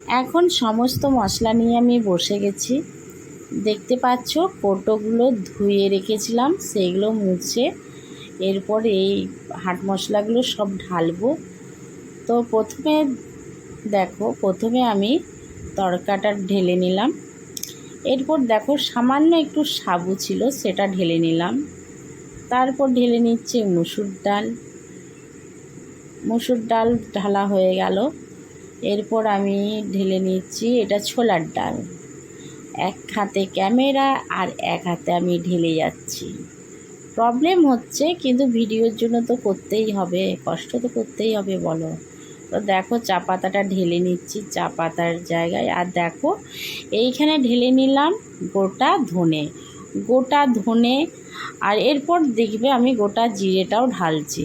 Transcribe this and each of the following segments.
এখন সমস্ত মশলা নিয়ে আমি বসে গেছি। দেখতে পাচ্ছ কোটোগুলো ধুয়ে রেখেছিলাম সেইগুলো মুছে এরপর এই হাট মশলাগুলো সব ঢালবো। তো প্রথমে দেখো, প্রথমে আমি তড়কাটা ঢেলে নিলাম। এরপর দেখো, সামান্য একটু সাবু ছিল, সেটা ঢেলে নিলাম। তারপর ঢেলে নিচ্ছে মুসুর ডাল। মুসুর ডাল ঢালা হয়ে গেল। এরপর আমি ঢেলে নিচ্ছি এটা ছোলার ডাল। এক হাতে ক্যামেরা আর এক হাতে আমি ঢেলে যাচ্ছি। প্রবলেম হচ্ছে, কিন্তু ভিডিওর জন্য তো করতেই হবে, কষ্ট তো করতেই হবে, বলো। তো দেখো, চা পাতাটা ঢেলে নিচ্ছি চা পাতার জায়গায়। আর দেখো, এইখানে ঢেলে নিলাম গোটা ধনে। গোটা ধনে আর এরপর দেখবে আমি গোটা জিরেটাও ঢালছি।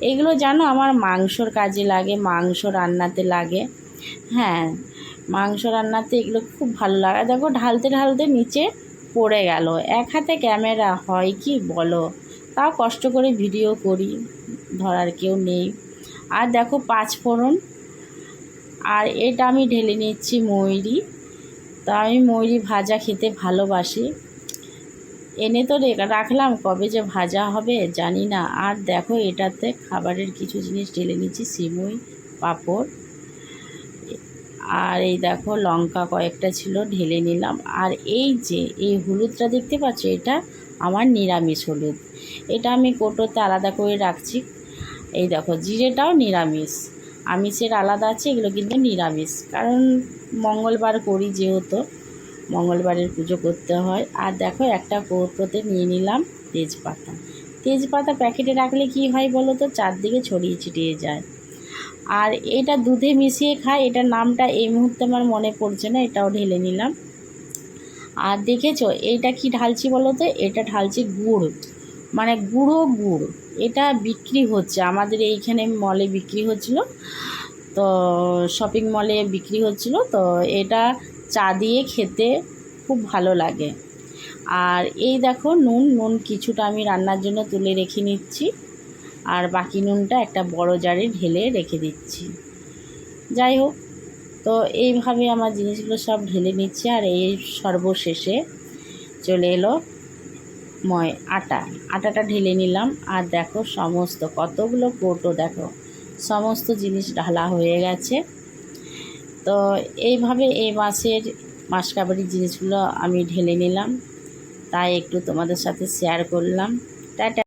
এগুলো জানো আমার মাংসর কাজে লাগে, মাংস রান্নাতে লাগে। হ্যাঁ মাংস রান্নাতে এগুলো খুব ভালো লাগে। দেখো ঢালতে ঢালতে নিচে পড়ে গেল। এক হাতে ক্যামেরা হয় কি বলো? তাও কষ্ট করে ভিডিও করি, ধরার কেউ নেই। আর দেখো পাঁচ ফোড়ন। আর এটা আমি ঢেলে নিচ্ছি ময়ূরি। তা আমি ময়ূরি ভাজা খেতে ভালোবাসি। এনে তো রাখলাম, কবে যে ভাজা হবে জানি না। আর দেখো, এটাতে খাবারের কিছু জিনিস ঢেলে নিচ্ছি সিমুই, পাঁপড়। আর এই দেখো, লঙ্কা কয়েকটা ছিল, ঢেলে নিলাম। আর এই যে, এই হলুদটা দেখতে পাচ্ছ? এটা আমার নিরামিষ হলুদ। এটা আমি কোটোতে আলাদা করে রাখছি। এই দেখো, জিরেটাও নিরামিষ। আমিষের আলাদা আছে, এগুলো কিন্তু নিরামিষ। কারণ মঙ্গলবার করি যেহেতু। মঙ্গলবারের পুজো করতে হয়। আর দেখো একটা কৌটোতে নিয়ে নিলাম তেজপাতা। তেজপাতা প্যাকেটে রাখলে কি হয় বলো তো? চারদিকে ছড়িয়ে ছিটিয়ে যায়। আর এটা দুধে মিশিয়ে খায়। এটার নামটা এই মুহূর্তে আমার মনে পড়ছে না, এটাও ঢেলে নিলাম। আর দেখেছ, এইটা কি ঢালছি বলো তো? এটা ঢালছি গুড়। মানে গুঁড়ো গুড়। এটা বিক্রি হচ্ছে। আমাদের এইখানে মলে বিক্রি হচ্ছিল। তো শপিং মলে বিক্রি হচ্ছিল। তো এটা চা দিয়ে খেতে খুব ভালো লাগে। আর এই দেখো নুন নুন কিছুটা আমি রান্নার জন্য তুলে রেখে নিচ্ছি। আর বাকি নুনটা একটা বড় জারে ঢেলে রেখে দিচ্ছি। যাই হোক, তো এইভাবে আমার জিনিসগুলো সব ঢেলে নিচ্ছি আর এই সর্বশেষে চলে এলো ময় আটা। আটাটা ঢেলে নিলাম আর দেখো সমস্ত কতগুলো কোটো দেখো। সমস্ত জিনিস ঢালা হয়ে গেছে। তো এইভাবে এই মাসের মাসকাবারি জিনিসগুলো আমি ঢেলে নিলাম। তাই একটু তোমাদের সাথে শেয়ার করলাম। টাটা।